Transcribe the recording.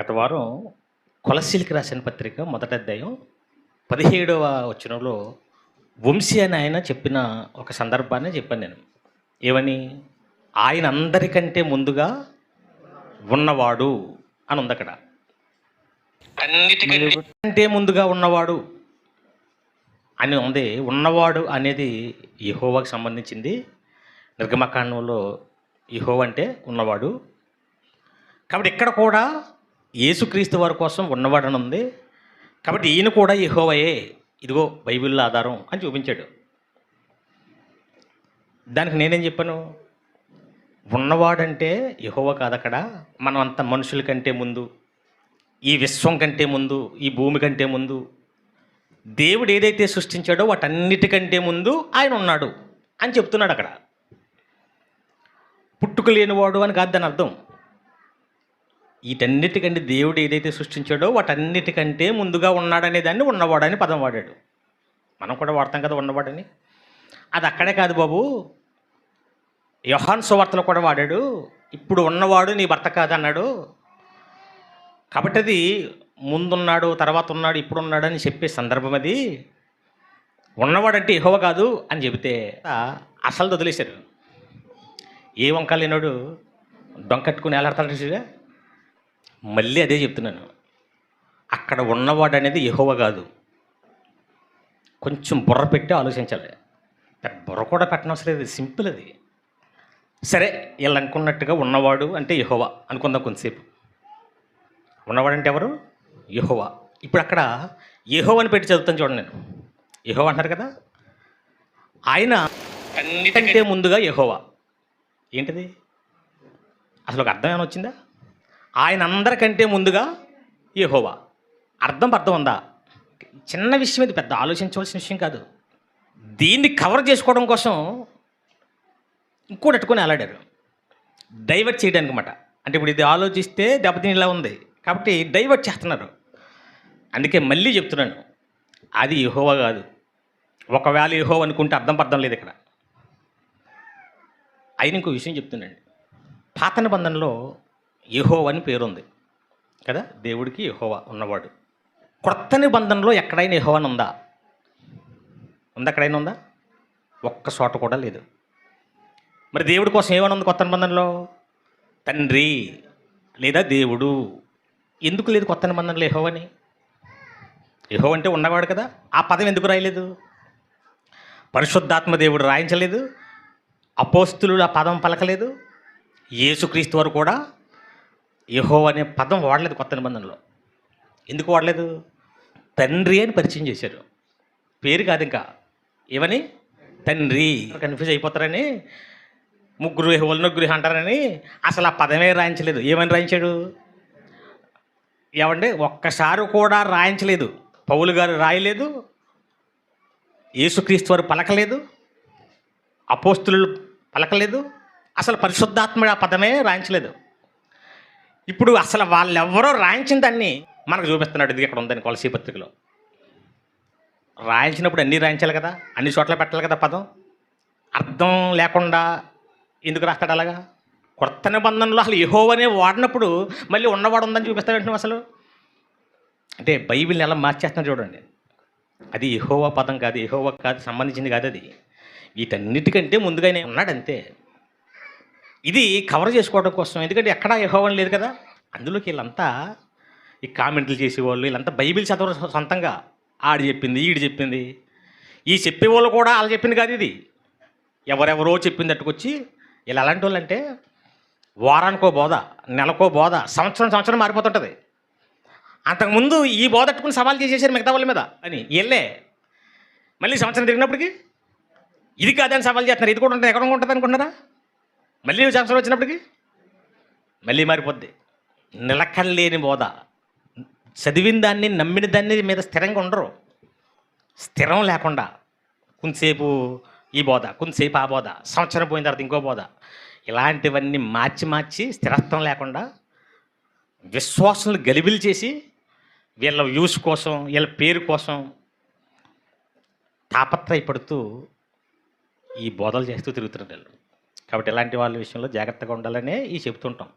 గత వారం కొలసీలకి రాసిన పత్రిక మొదటి అధ్యాయం పదిహేడవ వచనంలో వంశీ అని ఆయన చెప్పిన ఒక సందర్భాన్ని చెప్పాను నేను. ఏమని? ఆయన అందరికంటే ముందుగా ఉన్నవాడు అని ఉంది అక్కడ. అన్నిటికంటే ముందుగా ఉన్నవాడు అని ఉంది. ఉన్నవాడు అనేది యహోవాకి సంబంధించింది. నిర్గమకాండంలో యహోవ అంటే ఉన్నవాడు. కాబట్టి ఇక్కడ కూడా యేసుక్రీస్తు వారి కోసం ఉన్నవాడని అని ఉంది కాబట్టి ఈయన కూడా యహోవయే. ఇదిగో బైబిల్ ఆధారం అని చూపించాడు. దానికి నేనేం చెప్పాను? ఉన్నవాడంటే యహోవ కాదు అక్కడ మనం అంత మనుషుల కంటే ముందు ఈ విశ్వం కంటే ముందు ఈ భూమి కంటే ముందు దేవుడు ఏదైతే సృష్టించాడో వాటన్నిటికంటే ముందు ఆయన ఉన్నాడు అని చెప్తున్నాడు అక్కడ పుట్టుక లేనివాడు అని కాదు దాని అర్థం. వీటన్నిటికంటే దేవుడు ఏదైతే సృష్టించాడో వాటన్నిటికంటే ముందుగా ఉన్నాడనే దాన్ని ఉన్నవాడని పదం వాడాడు. మనం కూడా వాడతాం కదా ఉన్నవాడని. అది అక్కడే కాదు బాబు. యోహాన్ సువార్తలో కూడా వాడాడు. ఇప్పుడు ఉన్నవాడు నీ భర్త కాదు అన్నాడు కాబట్టి అది ముందున్నాడు తర్వాత ఉన్నాడు ఇప్పుడు ఉన్నాడు అని చెప్పే సందర్భం అది. ఉన్నవాడంటే ఎహోవ కాదు అని చెబితే అసలు వదిలేశారు. ఏ వంకాలు లేనాడు డొంకట్టుకుని ఎలాడతాడు మళ్ళీ అదే చెప్తున్నాను. అక్కడ ఉన్నవాడు అనేది ఎహోవ కాదు. కొంచెం బుర్ర పెట్టి ఆలోచించాలి. బుర్ర కూడా పెట్టనవసరం లేదు. సింపుల్ అది. సరే వీళ్ళు అనుకున్నట్టుగా ఉన్నవాడు అంటే యహోవా. అనుకుందాం కొంతసేపు. ఉన్నవాడంటే ఎవరు? యహోవా. ఇప్పుడు అక్కడ యహోవా అని పెట్టి చదువుతాను చూడండి నేను. యహోవా అంటారు కదా? ఆయన అన్నిటికంటే ముందుగా యహోవా. ఏంటిది? అసలు ఒక అర్థం ఏమైనా వచ్చిందా? ఆయన అందరికంటే ముందుగా యహోవా. అర్థం అర్థం ఉందా? చిన్న విషయం ఇది పెద్ద ఆలోచించవలసిన విషయం కాదు. దీన్ని కవర్ చేసుకోవడం కోసం ఇంకోటి ఎట్టుకొని అలాడారు డైవర్ట్ చేయడానికి అనమాట అంటే ఇప్పుడు ఇది ఆలోచిస్తే దెబ్బతినేలా ఉంది. కాబట్టి డైవర్ట్ చేస్తున్నారు. అందుకే మళ్ళీ చెప్తున్నాను. అది యహోవా కాదు. ఒకవేళ యెహోవా అనుకుంటే అర్థం పర్థం లేదు ఇక్కడ. అయిన ఇంకో విషయం చెప్తున్నాండి. పాత నిబంధనలో యెహోవా అని పేరుంది. కదా? దేవుడికి యెహోవా ఉన్నవాడు. క్రొత్త నిబంధనలో ఎక్కడైనా యెహోవా అని ఉందా? ఉందా? ఎక్కడైనా ఉందా? ఒక్క చోట కూడా లేదు. మరి దేవుడి కోసం ఏమైనా ఉంది కొత్త నిబంధనలో? తండ్రి లేదా దేవుడు. ఎందుకు లేదు కొత్త నిబంధనలు యహోవని యహో అంటే ఉన్నవాడు కదా. ఆ పదం ఎందుకు రాయలేదు? పరిశుద్ధాత్మ దేవుడు రాయించలేదు. అపోస్తులు ఆ పదం పలకలేదు. యేసుక్రీస్తు వారు కూడా యహో అనే పదం వాడలేదు కొత్త నిబంధనలో. ఎందుకు వాడలేదు? తండ్రి అని పరిచయం చేశారు. పేరు కాదు ఇంకా. ఏమని? తండ్రి. కన్ఫ్యూజ్ అయిపోతారని ముగ్గురు యెహోవాలు నలుగురు అంటారని అసలు ఆ పదమే రాయించలేదు. ఏమని రాయించాడు? ఏమంటే ఒక్కసారి కూడా రాయించలేదు. పౌలు గారు రాయలేదు. యేసుక్రీస్తు వారు పలకలేదు. అపోస్తులు పలకలేదు. అసలు పరిశుద్ధాత్మ ఆ పదమే రాయించలేదు. ఇప్పుడు అసలు వాళ్ళెవరో రాయించిన దాన్ని మనకు చూపిస్తున్నాడు. ఇది ఇక్కడ ఉందని కొలసీ పత్రికలో. రాయించినప్పుడు అన్నీ రాయించాలి కదా? అన్ని చోట్ల పెట్టాలి కదా పదం? అర్థం లేకుండా ఎందుకు రాస్తాడు అలాగా? కొత్త నిబంధనలో అసలు యహోవనే వాడినప్పుడు మళ్ళీ ఉన్నవాడు ఉందని చూపిస్తాడు అసలు? అంటే బైబిల్ని ఎలా మార్చేస్తున్నాడు చూడండి. అది యహోవా పదం కాదు యహోవా కాదు సంబంధించింది కాదు అది. వీటన్నిటికంటే ముందుగానే ఉన్నాడు అంతే ఇది కవర్ చేసుకోవడం కోసం. ఎందుకంటే ఎక్కడా యహోవని లేదు కదా. అందులోకి వీళ్ళంతా ఈ కామెంట్లు చేసేవాళ్ళు వీళ్ళంతా బైబిల్ చదవరు సొంతంగా. ఆడు చెప్పింది ఈడు చెప్పింది. ఈ చెప్పేవాళ్ళు కూడా వాళ్ళు చెప్పింది కాదు ఇది. ఎవరెవరో చెప్పింది అట్టుకొచ్చి వీళ్ళు అలాంటి వాళ్ళు అంటే వారానికో బోధ నెలకో బోధ సంవత్సరం సంవత్సరం మారిపోతుంటుంది. అంతకుముందు ఈ బోధ అట్టుకుని సవాల్ చేసేసారు మిగతా వాళ్ళ మీద అని. వెళ్ళే మళ్ళీ సంవత్సరం తిరిగినప్పటికీ ఇది కాదని సవాల్ చేస్తున్నారు. ఇది కూడా ఉంటుంది? ఎక్కడ ఉంటుంది? అనుకుంటున్నారా మళ్ళీ సంవత్సరం వచ్చినప్పటికి? మళ్ళీ మారిపోద్ది. నిలకడలేని బోధ. చదివిన దాన్ని నమ్మిన దాన్ని మీద స్థిరంగా ఉండరు. స్థిరం లేకుండా కొంతసేపు ఈ బోధ కొంతసేపు ఆ బోధ సంవత్సరం పోయిన తర్వాత ఇంకో బోధ. ఇలాంటివన్నీ మార్చి మార్చి స్థిరత్వం లేకుండా విశ్వాసాలు గలిబిలి చేసి వీళ్ళ వ్యూస్ కోసం వీళ్ళ పేరు కోసం తాపత్రయపడుతూ ఈ బోధలు చేస్తూ తిరుగుతున్నారు వీళ్ళు. కాబట్టి ఇలాంటి వాళ్ళ విషయంలో జాగ్రత్తగా ఉండాలనే ఈ చెబుతుంటాం.